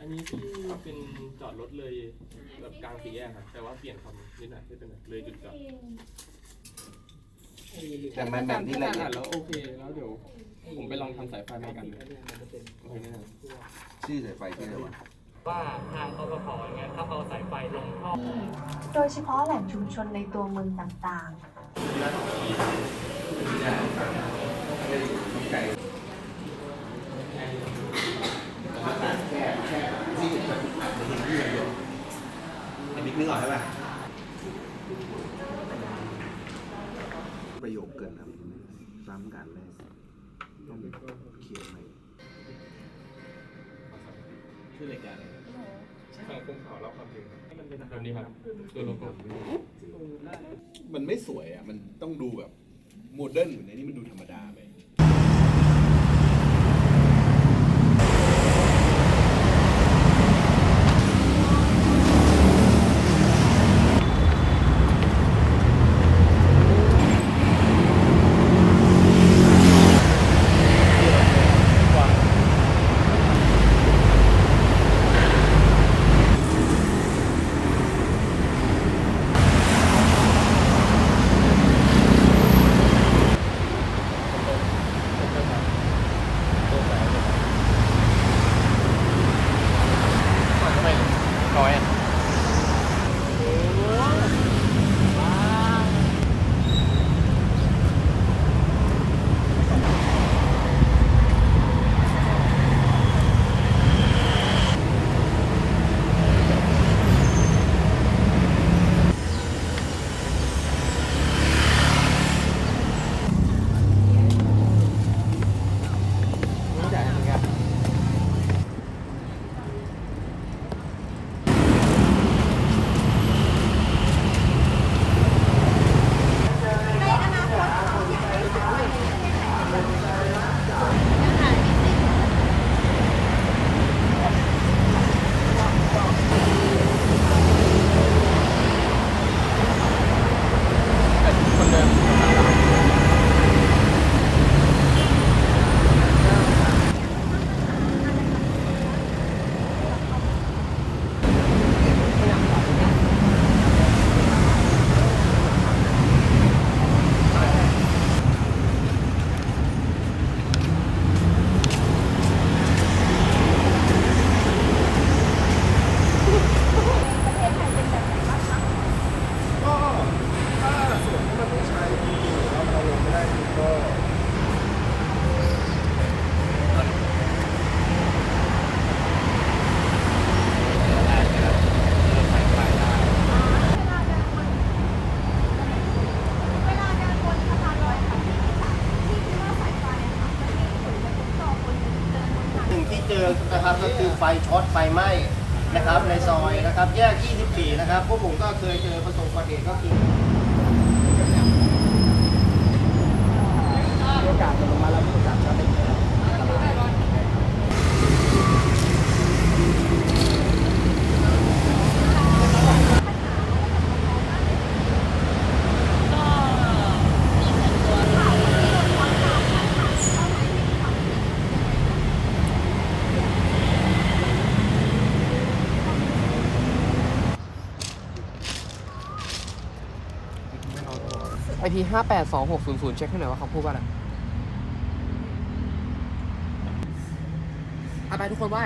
อันนี้ที่เป็นจอดรถเลยแบบกลางสี่แยกครับแต่ว่าเปลี่ยนคำนิดหน่อยที่เป็นแบบเลยจุดจอดแต่มันแบบที่ละเอียดแล้วโอเคแล้วเดี๋ยวผมไปลองทำสายไฟมากันโอเคนะครับชื่อสายไฟที่อะไรวะว่าทางเขาขอยังไงถ้าเอาสายไฟลงท่อโดยเฉพาะแหล่งชุมชนในตัวเมืองต่างๆ อันนี้นึกออกใช่ป่ะประโยคเกินครับซ้ำกันเลยต้องเขียนใหม่ชื่อรายการสังคมข่าวเล่าความจริงแบบนี้ครับตัวโลโก้มันไม่สวยอะ มันต้องดูแบบโมเดิร์นอยู่ในนี้มันดูธรรมดาไป ไหม้นะครับในซอยนะครับแยก 24 นะครับพวกผมก็เคยเจอประสบอุบัติหตุก็คือโอกาสจะลงมาแล้วโอกาสจะเป็น ทีห้าแปดสองหกศูนย์ศูนย์เช็คให้หน่อยว่าเขาพูดว่าอะไรเอาไปทุกคนไหว้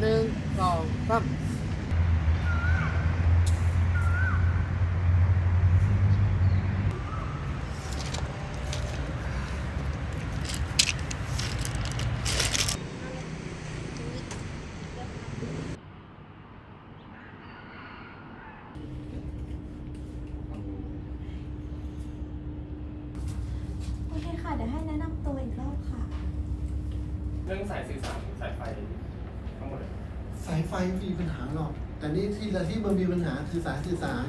หนึ่งสองสาม โอเคค่ะ เดี๋ยวให้แนะนำตัวอีกรอบค่ะ เรื่องสายสื่อสารสายไฟทั้งหมดเลย สายไฟไม่มีปัญหาหรอก แต่นี่ที่ละที่มันมีปัญหาคือสายสื่อสาร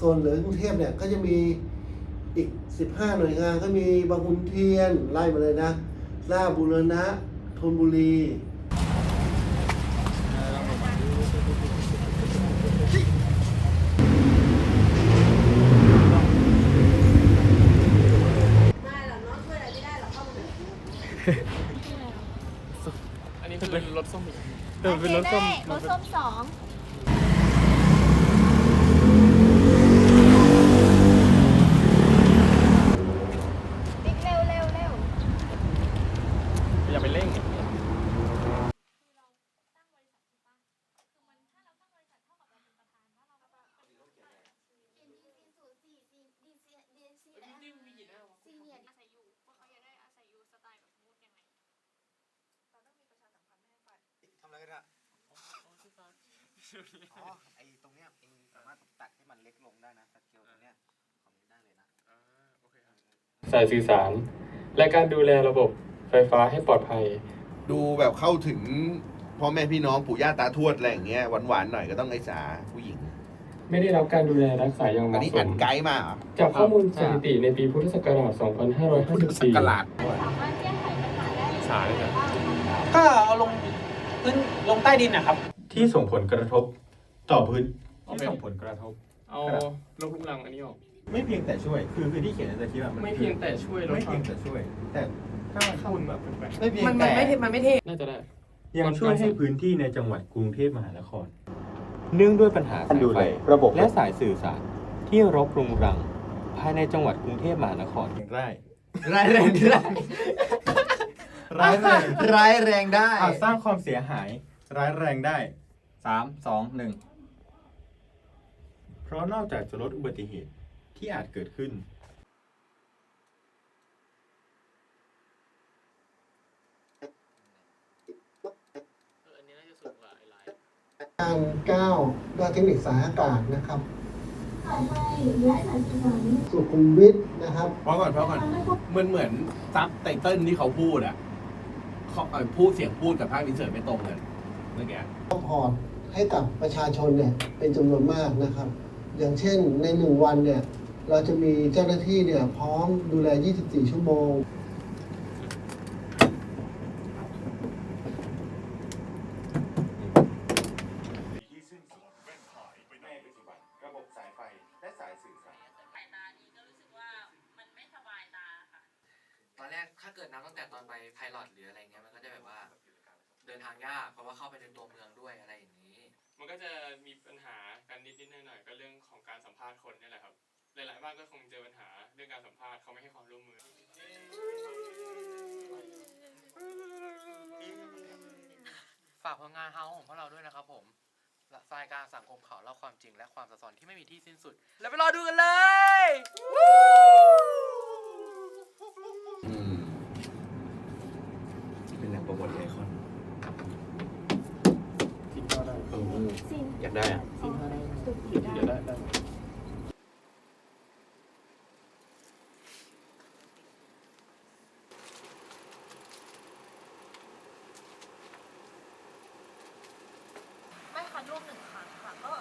ส่วนเหลือกรุงเทพเนี่ยก็จะมีอีก 15 หน่วยงานก็มีบางขุนเทียนไล่มาเลยนะราชบุรณะธนบุรีอันนี้เป็นรถส้มอีก เออเป็นรถส้มรถส้มสองติ๊กเร็วเร็วเร็วอย่าไปเร่ง ทำอะไรกันอะ อ๋อไอตรงเนี้ยเองสามารถตัดให้มันเล็กลงได้นะสเกลตรงเนี้ยของนี้ได้เลยนะสายสื่อสาร และการดูแลระบบไฟฟ้าให้ปลอดภัย ดูแบบเข้าถึงพ่อแม่พี่น้องปู่ย่าตาทวดอะไรอย่างเงี้ยหวานๆหน่อยก็ต้องไอ้สาผู้หญิง ไม่ได้รับการดูแลรักษาอย่างเหอันมาะนี้สอัมดไกด์มาเหรอจากข้อมูลสถิติในปีพุทธศักราช2554กลาดสามารถแก้ไขปัญหาได้สายเลยบ้างคะก็เอาลงพื้นลงใต้ดินนะครับ ที่ส่งผลกระทบต่อพื้นโอเคที่ส่งผลกระทบ เอาลบลูกลังอันนี้ออก ไม่เพียงแต่ช่วย คือคือที่เขียนในสคริปต์อะมันไม่เพียงแต่ช่วยลดไม่ควาเพียมงแต่ช่วย แต่ถ้าคุณแบบแปลกไม่เพียงแต่มันไม่เท่มันไม่เท่น่าจะได้ๆยังช่วยให้พื้นที่ในจังหวัดกรุงเทพมหานคร เนื่องด้วยปัญหาสายไฟระบบและสายสื่อสารที่รกรุงรัง ภายในจังหวัดกรุงเทพมหานครได้ร้ายแรงได้ร้ายแรงร้ายแรงได้อาจสร้างความเสียหาย ร้ายแรงได้ สามสองหนึ่งเพราะนอกจากจะลดอุบัติเหตุที่อาจเกิดขึ้น การก้าวด้านเทคนิคสายอากาศนะครับสุขุมวิทนะครับ เพราะก่อนเพราะก่อน เหมือนเหมือนซับไตเติ้ลที่เขาพูดอะเขาเอ่อพูดเสียงพูดกับภาคอินเสิร์ตไม่ตรงกันเมื่อกี้ซัพพอร์ต ให้กับประชาชนเนี่ยเป็นจำนวนมากนะครับ อย่างเช่นในหนึ่งวันเนี่ยเราจะมีเจ้าหน้าที่เนี่ยพร้อมดูแล 24 ชั่วโมง ก็จะมีปัญหากันนิดๆหน่อยๆก็เรื่องของการสัมภาษณ์คนเนี่ยแหละครับ หลาย ๆ บ้านก็คงเจอปัญหาเรื่องการสัมภาษณ์เขาไม่ให้ความร่วมมือ ฝากผลงานเฮาของพวกเราด้วยนะครับผมรายการสังคมข่าวเล่าความจริง และความซับซ้อนที่ไม่มีที่สิ้นสุด แล้วไปรอดูกันเลยเป็นหนังโปรโมทไอคอน ซิมเข้าได้ อยากได้อะซิมเข้าได้เดี๋ยวได้ได้ไม่คัดรูปหนึ่งครั้งค่ะ ก็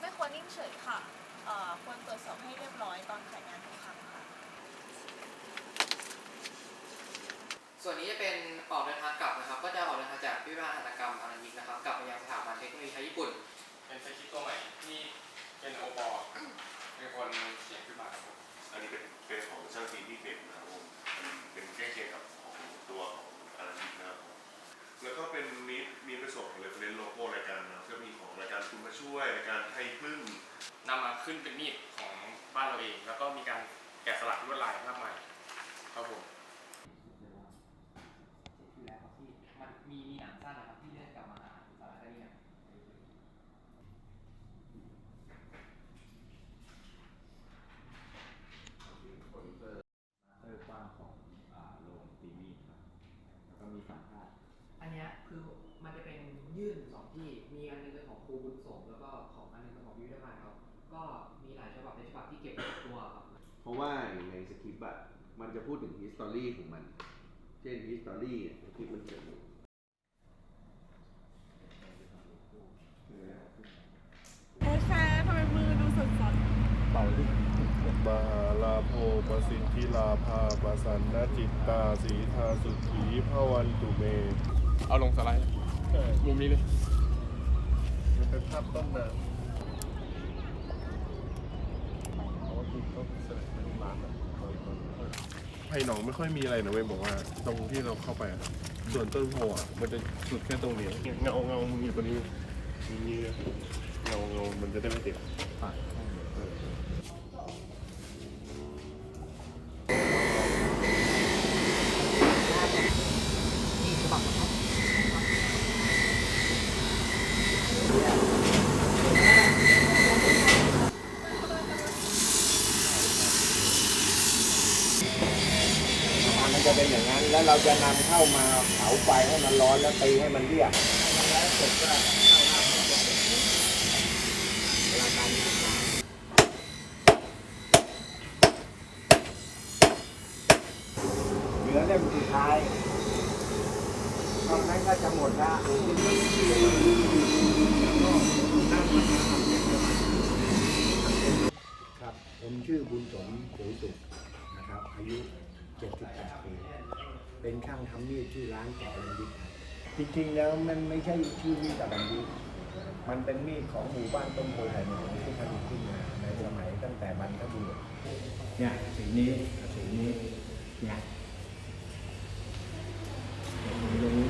ไม่ควรนิ่งเฉยค่ะเอ่อควรตรวจสอบให้เรียบร้อยตอนขายงานทุกครั้งค่ะ ส่วนนี้จะเป็นออกเดินทางกลับนะครับ ก็จะออกเดินทางจากพิพิธภัณฑ์หัตถกรรมอารัญญิกนะครับ กลับไปยังสถาบันเทคโนโลยีไทยญี่ปุ่น เป็นสคริปต์ตัวใหม่ที่เป็นโอปอเป็นคนเขียนขึ้นมาครับผมอันนี้เป็นเป็นของช่างซีที่เป็นนะครับผมเป็นใกล้เคียงกับของตัวของอาราบิกนะครับผมแล้วก็เป็นมีมีประสบของเรฟเฟรนโลโก้รายการนะครับก็มีของรายการคุณมาช่วยรายการไทยพึ่งนำมาขึ้นเป็นมีดของบ้านเราเอง แล้วก็มีการแกะสลักลวดลายมากมายครับผม ที่แล้วที่มันมีมีหนังสั้นนะครับที่เล่นกับมาหาสารคดีเนี่ย เออกว้างของอ่าโรงตีมีดครับ แล้วก็มีสัมภาษณ์ อันเนี้ยคือมันจะเป็นยื่นสองที่ มีอันหนึงเป็นของครูบุญสมแล้วก็ของอันหนึงเป็นของพิพิธภัณฑ์ครับ ก็มีหลายฉบับเป็นฉบับที่เก็บตัวครับ เพราะว่า ในสคริปต์อะมันจะพูดถึงฮิสตอรี่ของมัน เช่นฮิสตอรี่สคริปต์มันเขียนอยู่โอ้ยแฟทำไมมือดูสดสดบาลาโพปสิทธิลาภาปสันนจิตตาสีทาสุขีพวันตุเม เอาลงสไลด์มุมนี้เลยมันเป็นภาพต้นน้ำเพราะว่าคุณต้องเสด็จเป็น ร้านอะตอนตอนให้หนองไม่ค่อยมีอะไรนะเว้ยบอกว่า ตรงที่เราเข้าไปอะส่วนต้นโพอะมันจะสุดแค่ตรงนี้เงาเงามึงอยู่ตรงนี้มีเงาเงามันจะได้ไม่ติดปากเออ มัน จะเป็นอย่างนั้น แล้วเราจะนำเข้ามาเผาไฟให้มันร้อนแล้วตีให้มันเรียบเหลือเล่มสุดท้ายตอนนั้นก็จะหมดละครับผมชื่อบุญสมโขยสุขนะครับอายุ 78 ปี เป็นช่างทำมีดที่ร้านต่อรันยิกครับจริงๆแล้วมันไม่ใช่ชื่อมีดต่อรันยิกมันเป็นมีดของหมู่บ้านต้นโพไทยหลวงที่ผลิตขึ้นมาในสมัยตั้งแต่บรรพบุรุษเนี่ยสีนี้สีนี้เนี่ยตรงนี้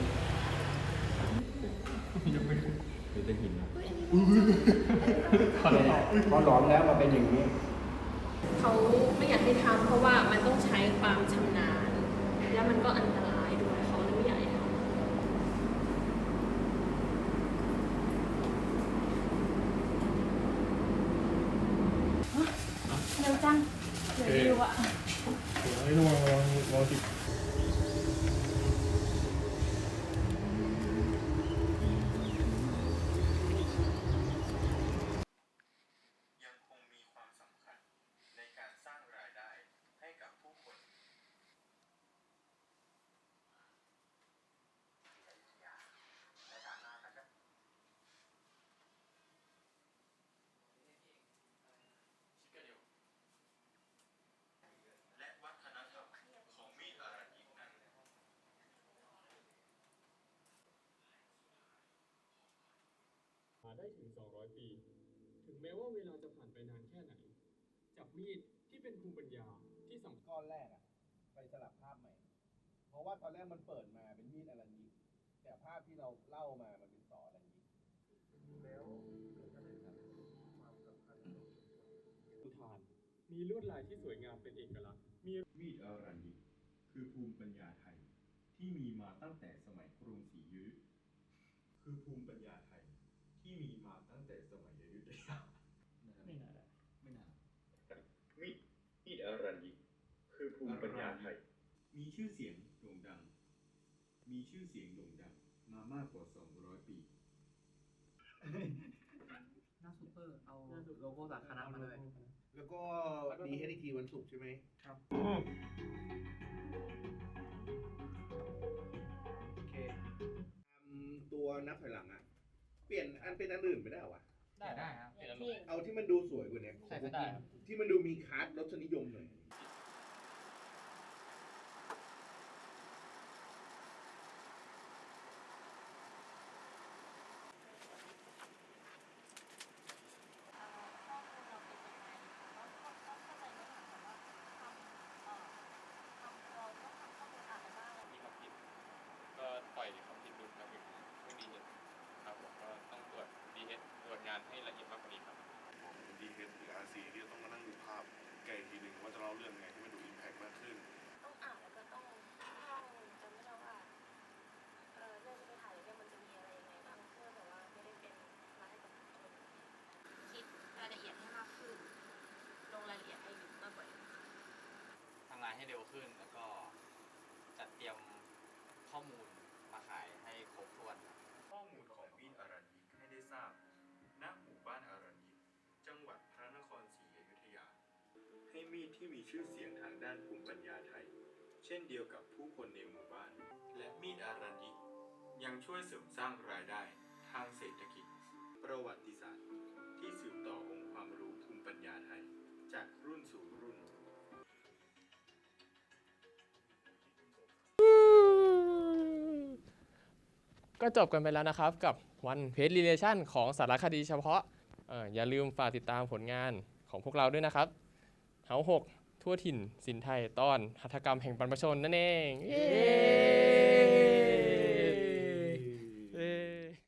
พอหลอมแล้วมาเป็นอย่างนี้ เขาไม่อยากให้ทำเพราะว่ามันต้องใช้ความชำนาญ แล้วมันก็อันตรายเขาเลยไม่อยากให้ทำเร็วจังเดี๋ยวดิวอะ ให้ระวังระวังระวังติด ยังคงมีความสำคัญในการสร้างรายได้ให้กับผู้คน และวัฒนธรรมของมีดอารัญญิกนั้น มา ได้ถึง 200 ปี ถึงแม้ว่าเวลาจะผ่านไปนานแค่ไหน จับมีดที่เป็นภูมิปัญญาที่สำคัญ ก้อนแรกอะไปสลับภาพใหม่ เพราะว่าตอนแรกมันเปิดมาเป็นมีดอรัญญิกแต่ภาพที่เราเล่ามามันเป็นสออรัญญิกอุทาน มีลวดลายที่สวยงามเป็นเอกลักษณ์มีมีดอารัญญิกคือภูมิปัญญาไทย ที่มีมาตั้งแต่สมัยกรุงศรีอยุธคือภูมิปัญญาไทย ที่มีมาตั้งแต่สมัยอยุธยาไม่นานไม่นานมีดมีดอารัญญิกคือภูมิปัญญาไทย มีชื่อเสียงโด่งดัง มีชื่อเสียงโด่งดัง มามากกว่า 200 ปี หน้าซูเปอร์เอาโลโก้สาขามาเลย แล้วก็ดีให้ทีวันศุกร์ใช่ไหมครับ โอเคทำตัวนับถอยหลังอะเปลี่ยนอัน เป็นอันอื่นไม่ได้เหรอวะได้ได้ครับ เอาที่มันดูสวยกว่าเนี้ยใช่ก็ได้ครับที่มันดูมีคาร์ดรสนิยมหน่อย มีความผิด ก็ปล่อยความผิดดูครับถึงไม่ดีครับผมก็ต้องตรวจดีเอสตรวจงานให้ละเอียดมากกว่านี้ครับ ของดีเอสหรืออาร์ซีที่ต้องมานั่งดูภาพไกลทีหนึ่งว่าจะเล่าเรื่องไงให้มันดูอิมแพกมากขึ้น ต้องอ่านแล้วก็ต้องท่องจำไม่ได้ว่าเออเรื่องที่ไปถ่ายเนี่ยมันจะมีอะไรยังไงบ้างเพื่อแบบว่าไม่ได้เป็นมาให้กับทุกคนคิดรายละเอียดให้มากขึ้น ลงรายละเอียดให้ลึกมากกว่านี้ ทำงานให้เร็วขึ้น แล้วก็จัดเตรียม ข้อมูลมาขายให้ครบถ้วนครับ ข้อมูลของมีดอารัญญิกให้ได้ทราบ ณ หมู่บ้านอารัญญิก จังหวัดพระนครศรีอยุธยา ให้มีดที่มีชื่อเสียงทางด้านภูมิปัญญาไทย เช่นเดียวกับผู้คนในหมู่บ้าน และมีดอารัญญิกยังช่วยเสริมสร้างรายได้ทางเศรษฐกิจ ประวัติ ก็จบกันไปแล้วนะครับ กับวันเพจรีเลชั่นของสารคดีเฉพาะออย่าลืมฝากติดตามผลงานของพวกเราด้วยนะครับเฮาหกทั่วถิ่นสินไทยตอนหัตถกรรมแห่งบรรพชนนั่นเองเ